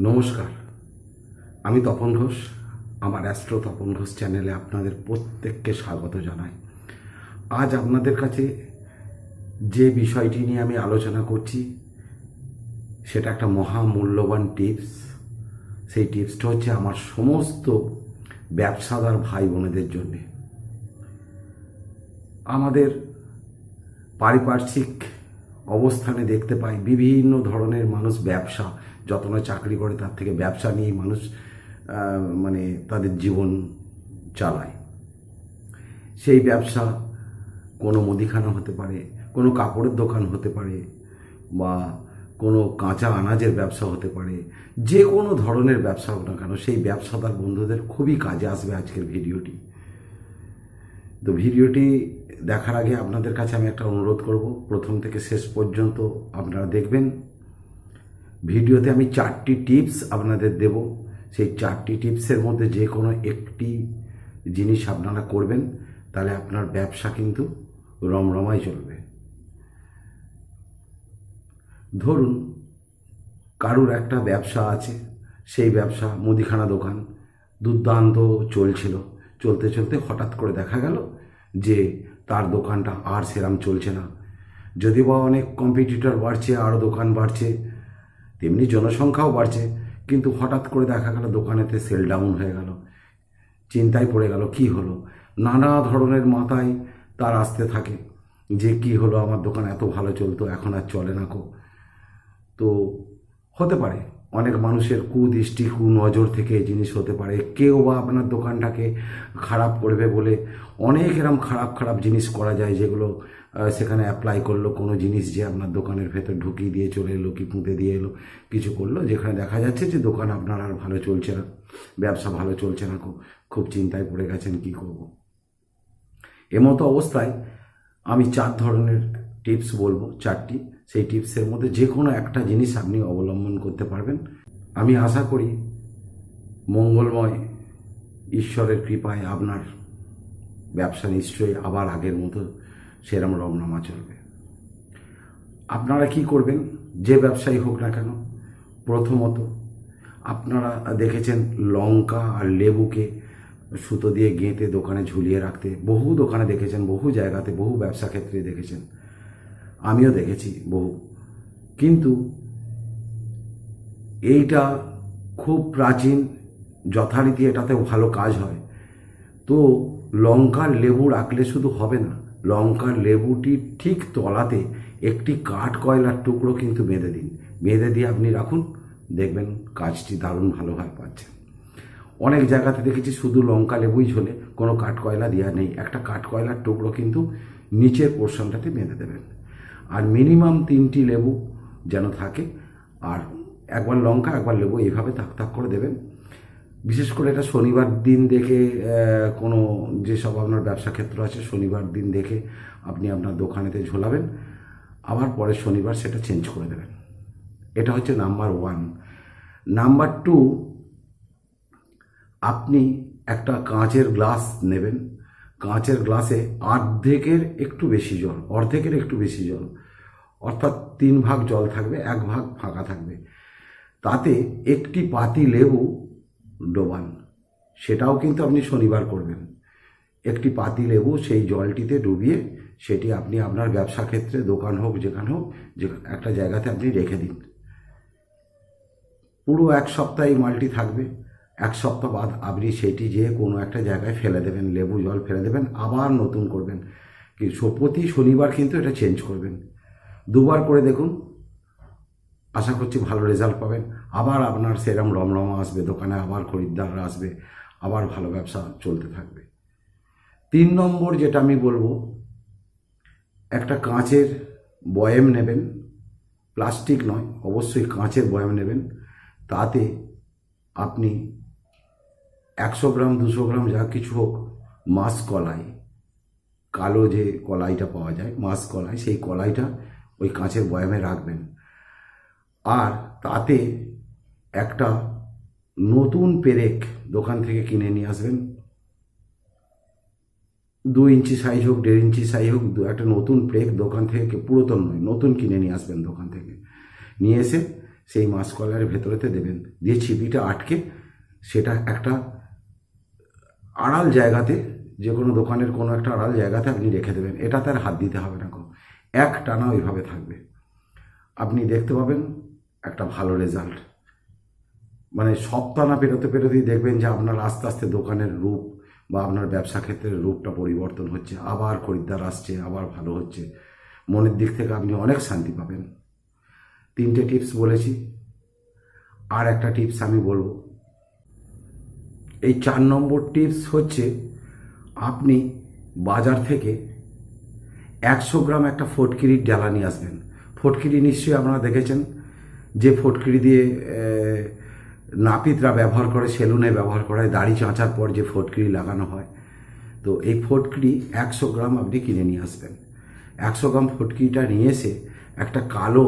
নমস্কার। আমি তপন ঘোষ, আমার অ্যাস্ট্রো তপন ঘোষ চ্যানেলে আপনাদের প্রত্যেককে স্বাগত জানাই। আজ আপনাদের কাছে যে বিষয়টি নিয়ে আমি আলোচনা করছি, সেটা একটা মহামূল্যবান টিপস। সেই টিপসটা হচ্ছে আমার সমস্ত ব্যবসাদার ভাই বোনেদের জন্যে। আমাদের পারিপার্শ্বিক অবস্থানে দেখতে পাই বিভিন্ন ধরনের মানুষ ব্যবসা যত না চাকরি করে তার থেকে ব্যবসা নিয়েই মানুষ মানে তাদের জীবন চালায়। সেই ব্যবসা কোনো মুদিখানা হতে পারে, কোনো কাপড়ের দোকান হতে পারে বা কোনো কাঁচা আনাজের ব্যবসা হতে পারে, যে কোনো ধরনের ব্যবসা হোক না কেন, সেই ব্যবসাদার বন্ধুদের খুবই কাজে আসবে আজকের ভিডিওটি। তো ভিডিওটি দেখার আগে আপনাদের কাছে আমি একটা অনুরোধ করব, প্রথম থেকে শেষ পর্যন্ত আপনারা দেখবেন। ভিডিওতে আমি চারটি টিপস আপনাদের দেব। সেই চারটি টিপসের মধ্যে যে কোনো একটি জিনিস আপনারা করবেন, তাহলে আপনার ব্যবসা কিন্তু রমরমায় চলবে। ধরুন, কারুর একটা ব্যবসা আছে, সেই ব্যবসা, মুদিখানা দোকান, দুর্দান্ত চলছিল। চলতে চলতে হঠাৎ করে দেখা গেল যে তার দোকানটা আর সেরাম চলছে না। যদি বা অনেক কম্পিটিটর বাড়ছে আরও দোকান বাড়ছে তেমনি জনসংখ্যাও বাড়ছে। কিন্তু হঠাৎ করে দেখা গেল দোকানেতে সেল ডাউন হয়ে গেল। চিন্তায় পড়ে গেল, কি হলো? নানা ধরনের মাথায় তার আসতে থাকে যে, কি হলো? আমার দোকান এত ভালো চলতো, এখন আর চলে না কো। তো হতে পারে, অনেক মানুষের কুদৃষ্টি কুনজর থেকে এই জিনিস হতে পারে। কেউ বা আপনার দোকানটাকে খারাপ করবে বলে অনেক এরম খারাপ খারাপ জিনিস করা যায় যেগুলো সেখানে অ্যাপ্লাই করল কোনো জিনিস যে আপনার দোকানের ভেতর ঢুকিয়ে দিয়ে চলে এলো কি পুঁতে দিয়ে এলো, কিছু করল, যেখানে দেখা যাচ্ছে যে দোকান আপনার আর ভালো চলছে না, ব্যবসা ভালো চলছে না, খুব চিন্তায় পড়ে গেছেন, কি করব? এমতো অবস্থায় আমি চার ধরনের টিপস বলব, চারটি। সেই টিপসের মধ্যে যে কোনো একটা জিনিস আপনি অবলম্বন করতে পারবেন। আমি আশা করি মঙ্গলময় ঈশ্বরের কৃপায় আপনার ব্যবসা নিশ্চয়ই আবার আগের মতো সেরম রমনামা চলবে। আপনারা কি করবেন? যে ব্যবসায়ী হোক না কেন, প্রথমত আপনারা দেখেছেন লঙ্কা আর লেবুকে সুতো দিয়ে গেঁথে দোকানে ঝুলিয়ে রাখতে। বহু দোকানে দেখেছেন, বহু জায়গাতে, বহু ব্যবসা ক্ষেত্রে দেখেছেন। আমিও দেখেছি বহু। কিন্তু এইটা খুব প্রাচীন, যথারীতি এটাতে ভালো কাজ হয়। তো লঙ্কার লেবু রাখলে শুধু হবে না। লঙ্কার লেবুটির ঠিক তলাতে একটি কাঠ কয়লার টুকরো কিন্তু বেঁধে দিন। বেঁধে দিয়ে আপনি রাখুন, দেখবেন কাজটি দারুণ ভালোভাবে পাচ্ছেন। অনেক জায়গাতে দেখেছি শুধু লঙ্কা লেবুই ঝোলে, কোনো কাঠ কয়লা দেওয়া নেই। একটা কাঠ কয়লার টুকরো কিন্তু নিচের পোর্শনটাতে বেঁধে দেবেন। আর মিনিমাম তিনটি লেবু যেন থাকে, আর একবার লঙ্কা, একবার লেবু, এইভাবে থাক থাক করে দেবেন। বিশেষ করে এটা শনিবার দিন দেখে কোনো যেসব আপনার ব্যবসা ক্ষেত্র আছে, শনিবার দিন দেখে আপনি আপনার দোকানেতে ঝোলাবেন। আবার পরের শনিবার সেটা চেঞ্জ করে দেবেন। এটা হচ্ছে নাম্বার ওয়ান নাম্বার টু আপনি একটা কাঁচের গ্লাস নেবেন। কাঁচের গ্লাসে অর্ধেকের একটু বেশি জল, অর্ধেকের একটু বেশি জল, অর্থাৎ তিন ভাগ জল থাকবে, এক ভাগ ফাঁকা থাকবে। তাতে একটি পাতি লেবু ডোবান। সেটাও কিন্তু আপনি শনিবার করবেন। একটি পাতি লেবু সেই জলটিতে ডুবিয়ে সেটি আপনি আপনার ব্যবসা ক্ষেত্রে, দোকান হোক, যেখানে হোক, যে একটা জায়গাতে আপনি রেখে দিন। পুরো এক সপ্তাহ এই মালটি থাকবে। এক সপ্তাহ বাদ আপনি সেটি যেয়ে কোনো একটা জায়গায় ফেলে দেবেন, লেবু, জল ফেলে দেবেন, আবার নতুন করবেন। প্রতি শনিবার কিন্তু এটা চেঞ্জ করবেন। দুবার করে দেখুন আশা করছি ভালো রেজাল্ট পাবেন। আবার আপনার সেরম রমরমা আসবে, দোকানে আবার খরিদ্দাররা আসবে, আবার ভালো ব্যবসা চলতে থাকবে। তিন নম্বর যেটা আমি বলব, একটা কাঁচের বয়েম নেবেন। প্লাস্টিক নয়, অবশ্যই কাঁচের বয়াম নেবেন। তাতে আপনি একশো গ্রাম, দুশো গ্রাম যা কিছু হোক, মাছ কলাই, কালো যে কলাইটা পাওয়া যায়, মাছ কলাই, সেই কলাইটা ওই কাঁচের বয়ামে রাখবেন। আর তাতে একটা নতুন পেরেক দোকান থেকে কিনে নিয়ে আসবেন। দু ইঞ্চি সাইজ হোক, দেড় ইঞ্চি সাইজ হোক একটা নতুন পেরেক দোকান থেকে পুরাতন নয়, নতুন কিনে নিয়ে আসবেন দোকান থেকে। নিয়ে এসে সেই মাসকলাইয়ের ভেতরেতে দেবেন। দিয়ে ছিপিটা আটকে সেটা একটা আড়াল জায়গাতে, যে কোনো দোকানের কোনো একটা আড়াল জায়গাতে আপনি রেখে দেবেন। এটা তার হাত দিতে হবে না এক টানা ওইভাবে থাকবে। আপনি দেখতে পাবেন একটা ভালো রেজাল্ট মানে সপ্তাহ না পেরোতে পেরোতেই দেখবেন যে আপনার আস্তে আস্তে দোকানের রূপ বা আপনার ব্যবসা ক্ষেত্রের রূপটা পরিবর্তন হচ্ছে, আবার খরিদ্দার আসছে, আবার ভালো হচ্ছে। মনের দিক থেকে আপনি অনেক শান্তি পাবেন। তিনটে টিপস বলেছি। আর একটা টিপস আমি বলব। এই চার নম্বর টিপস হচ্ছে আপনি বাজার থেকে একশো গ্রাম একটা ফটকিরির ডালা নিয়ে আসবেন। ফটকিরি নিশ্চয়ই আপনারা দেখেছেন যে ফটকিরি দিয়ে নাপিতরা ব্যবহার করে, সেলুনে ব্যবহার করে দাড়ি চাঁচার পর যে ফটকিরি লাগানো হয়। তো এই ফটকিরি একশো গ্রাম আপনি কিনে নিয়ে আসবেন। একশো গ্রাম ফটকিরিটা নিয়ে এসে একটা কালো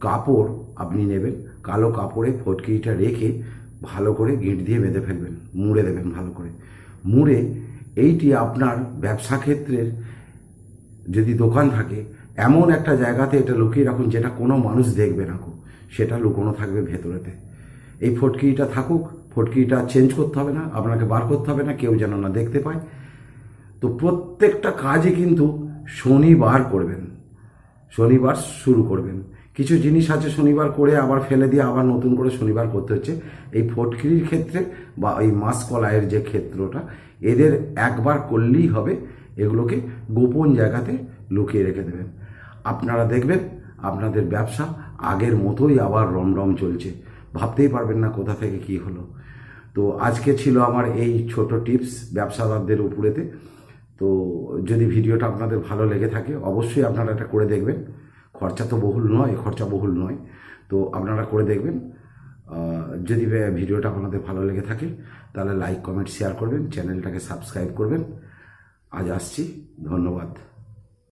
কাপড় আপনি নেবেন। কালো কাপড়ে ফটকিরিটা রেখে ভালো করে গিঁট দিয়ে বেঁধে ফেলবেন, মুড়ে দেবেন ভালো করে। মুড়ে এইটি আপনার ব্যবসা ক্ষেত্রের যদি দোকান থাকে, এমন একটা জায়গাতে এটা লুকিয়ে রাখুন যেটা কোনো মানুষ দেখবে না সেটা লুকোনো থাকবে ভেতরেতে। এই ফটকিটা থাকুক, ফটকিটা চেঞ্জ করতে হবে না, আপনাকে বার করতে হবে না, কেউ যেন না দেখতে পায়। তো প্রত্যেকটা কাজই কিন্তু শনিবার করবেন। শনিবার শুরু করবেন। কিছু জিনিস আছে শনিবার করে আবার ফেলে দিয়ে আবার নতুন করে শনিবার করতে হচ্ছে। এই ফটকিরির ক্ষেত্রে বা এই মাসকলাইয়ের যে ক্ষেত্রটা, এদের একবার করলেই হবে। এগুলোকে গোপন জায়গাতে লুকিয়ে রেখে দেবেন। আপনারা দেখবেন আপনাদের ব্যবসা আগের মতোই আবার রমরম চলছে। ভাবতেই পারবেন না কোথা থেকে কি হলো। তো আজকে ছিল আমার এই ছোট টিপস ব্যবসাদারদের উপরেতে। তো যদি ভিডিওটা আপনাদের ভালো লেগে থাকে, অবশ্যই আপনারা এটা করে দেখবেন। খরচা তো বহুল নয়, খরচা বহুল নয়। তো আপনারা করে দেখবেন। যদি ভিডিওটা আপনাদের ভালো লেগে থাকে, তাহলে লাইক কমেন্ট শেয়ার করবেন, চ্যানেলটাকে সাবস্ক্রাইব করবেন। আজ আসছি, ধন্যবাদ।